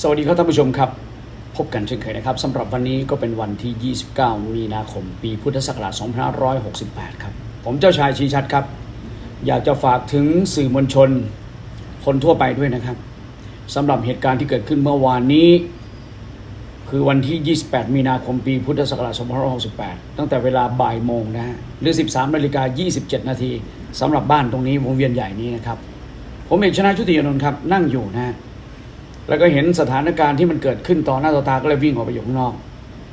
สวัสดีครับท่านผู้ชมครับ พบกันเช่นเคยนะครับสำหรับวันนี้ก็เป็นวันที่ 29 มีนาคม ปีพุทธศักราช 2568 ครับ ผมเจ้าชายชีชัดครับ อยากจะฝากถึงสื่อมวลชน คนทั่วไปด้วยนะครับสำหรับเหตุการณ์ที่เกิดขึ้นเมื่อวานนี้ คือวันที่ 28 มีนาคมปีพุทธศักราช 2568 ตั้งแต่เวลาบ่ายโมงนะฮะหรือ 13นาฬิกา27 นาทีสำหรับบ้านตรงนี้วงเวียนใหญ่นี้นะครับ ผมเอกชนะชุติยานนท์ครับนั่งอยู่นะฮะ แล้วก็เห็นสถานการณ์ที่มันเกิดขึ้นต่อหน้าต่อตาก็เลยวิ่งออกไปอยู่ข้างนอก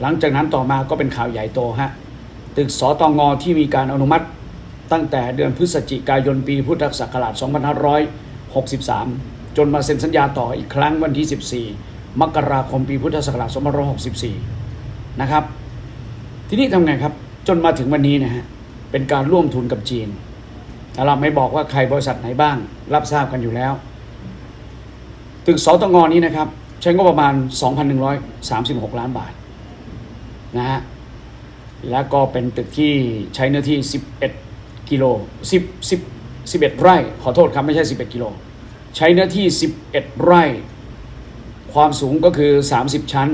หลังจากนั้นต่อมาก็เป็นข่าวใหญ่โตฮะตึกสตงที่มีการอนุมัติ ตั้งแต่เดือนพฤศจิกายนปีพุทธศักราช 2563 จนมาเซ็นสัญญาต่ออีกครั้งวันที่ 14 มกราคมปีพุทธศักราช 2564 นะครับ ทีนี้ทำไงครับ จนมาถึงวันนี้นะฮะ เป็นการร่วมทุนกับจีนแต่เราไม่บอกว่าใครบริษัทไหนบ้าง รับทราบกันอยู่แล้ว ตึกสตงนี้นะครับ ใช้งบประมาณ 2,136 ล้านบาทนะฮะแล้วก็เป็นตึกที่ใช้เนื้อที่ 11 กิโล10 10 11 ไร่ ขอโทษครับ ไม่ใช่ 11 กิโล ใช้เนื้อที่ 11 ไร่ ความสูงก็คือ 30 ชั้น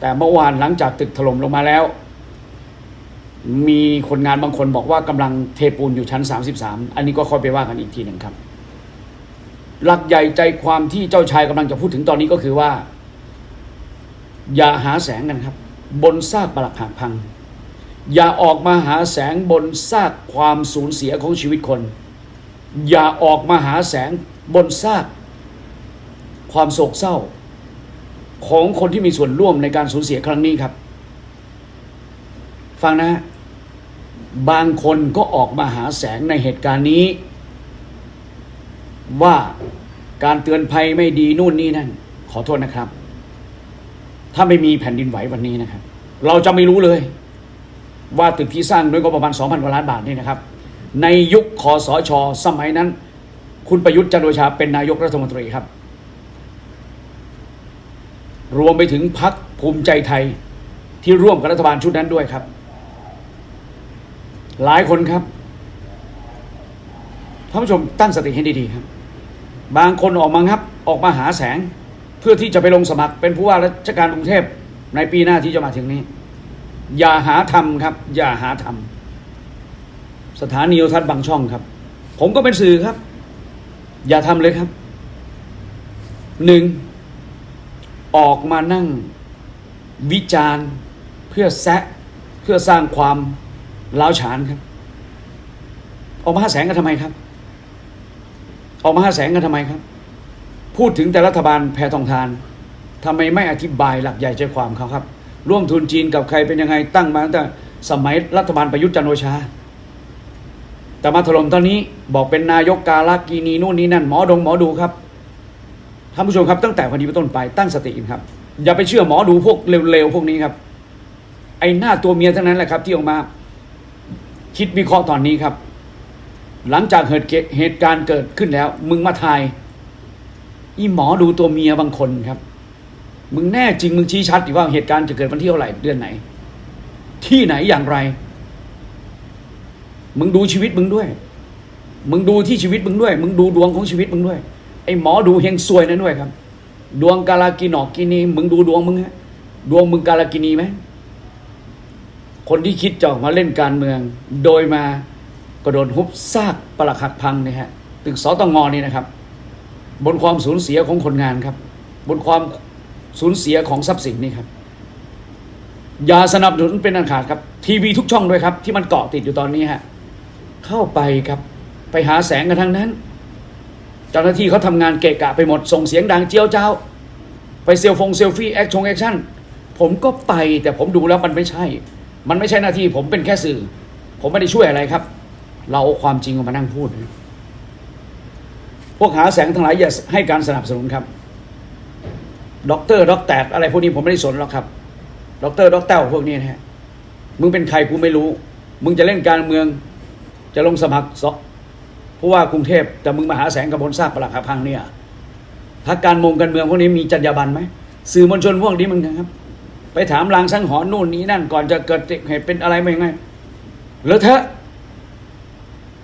แต่เมื่อวานหลังจากตึกถล่มลงมาแล้ว มีคนงานบางคนบอกว่ากำลังเทปูนอยู่ชั้น 33 อันนี้ก็ค่อยไปว่ากันอีกทีหนึ่งครับ หลักใหญ่ใจความที่เจ้าชายกำลังจะพูดถึงตอนนี้ก็คือว่า อย่าหาแสงกันครับ บนซากปรักหักพัง อย่าออกมาหาแสงบนซากความสูญเสียของชีวิตคน อย่าออกมาหาแสงบนซากความโศกเศร้า ของคนที่มีส่วนร่วมในการสูญเสียครั้งนี้ครับ ฟังนะ บางคนก็ออกมาหาแสงในเหตุการณ์นี้ ว่าการเตือนภัยไม่ดีนู่นนี่นั่น ขอโทษนะครับ ถ้าไม่มีแผ่นดินไหววันนี้นะครับ เราจะไม่รู้เลย ว่าตึกที่สร้างด้วยงบประมาณ2,000กว่าล้านบาทนี่นะครับ ในยุคคอสช สมัยนั้น คุณประยุทธ์จันโอชาเป็นนายกรัฐมนตรีครับ รวมไปถึงพักภูมิใจไทยที่ร่วมกับรัฐบาลชุดนั้นด้วยครับ หลายคนครับท่านผู้ชมตั้งสติให้ดีๆครับ บางคนออกมางับออกมาหาแสง เพื่อที่จะไปลงสมัครเป็นผู้ว่าราชการกรุงเทพในปีหน้าที่จะมาถึงนี้ อย่าหาทำครับ อย่าหาทำสถานีโทรทัศน์บางช่องครับ ผมก็เป็นสื่อครับ อย่าทำเลยครับหนึ่งออกมานั่งวิจารณ์เพื่อแซะเพื่อสร้างความล้าวฉานครับ ออกมาหาแสงกันทำไมครับ ออกมาห้าแสงกันทำไมครับ พูดถึงแต่รัฐบาลแพทองทานทำไมไม่อธิบายหลักใหญ่ใจความเขาครับ ร่วมทุนจีนกับใครเป็นยังไงตั้งมาตั้งแต่สมัยรัฐบาลประยุทธ์จันโอชา แต่มาถล่มตอนนี้บอกเป็นนายกกาลกีนีนู่นนี่นั่นหมอดงหมอดูครับท่านผู้ชมครับตั้งแต่วันนี้เป็นต้นไปตั้งสติครับ อย่าไปเชื่อหมอดูพวกเร็วๆพวกนี้ครับ ไอ้หน้าตัวเมียทั้งนั้นแหละครับ ที่ออกมา คิดวิเคราะห์ตอนนี้ครับ หลังจากเหตุเกเหตุการณ์เกิดขึ้นแล้ว มึงมาทาย อีหมอดูตัวเมียบางคนครับ มึงแน่จริงมึงชี้ชัดดีว่าเหตุการณ์จะเกิดวันที่เท่าไหร่เดือนไหน ที่ไหนอย่างไร มึงดูชีวิตมึงด้วย มึงดูที่ชีวิตมึงด้วย มึงดูดวงของชีวิตมึงด้วย ไอ้หมอดูเฮงซวยนั่นด้วยครับ ดวงกาลากินอกกินีมึงดูดวงมึงฮะดวงมึงกาลากินีไหมคนที่คิดจะออกมาเล่นการเมือง โดยมา กระโดดฮุบซากปลักหักพังนี่ยฮะตึกสตงนี่นะครับ บนความสูญเสียของคนงานครับ บนความสูญเสียของทรัพย์สินนี่ครับอย่าสนับสนุนเป็นอันขาดครับ ทีวีทุกช่องด้วยครับ ที่มันเกาะติดอยู่ตอนนี้ฮะเข้าไปครับไปหาแสงกันทั้งนั้น เจ้าหน้าที่เขาทำงานเกะกะไปหมดส่งเสียงดังเจียวเจ้า ไปเซลฟงเซลฟี่แอคชงแอคชั่นผมก็ไปแต่ผมดูแล้วมันไม่ใช่ มันไม่ใช่หน้าที่ผมเป็นแค่สื่อ ผมไม่ได้ช่วยอะไรครับ เราเอาความจริงออกมานั่งพูด พวกหาแสงทั้งหลายอย่าให้การสนับสนุนครับด็อกเตอร์ด็อกแตดอะไรพวกนี้ผมไม่ได้สนหรอกครับด็อกเตอร์ด็อกเต้าพวกนี้นะฮะมึงเป็นใครกูไม่รู้ มึงจะเล่นการเมือง จะลงสมัครสผู้ว่ากรุงเทพแต่มึงมาหาแสงกับบนซากปลักหักพังเนี่ยพักการมงการเมืองพวกนี้มีจรรยาบรรณไหมสื่อมวลชนพวกนี้มึงครับ ไปถามลางสังหรณ์นู่นนี่นั่นก่อนจะเกิดเหตุเป็นอะไรไม่ไงเลอะเทอะ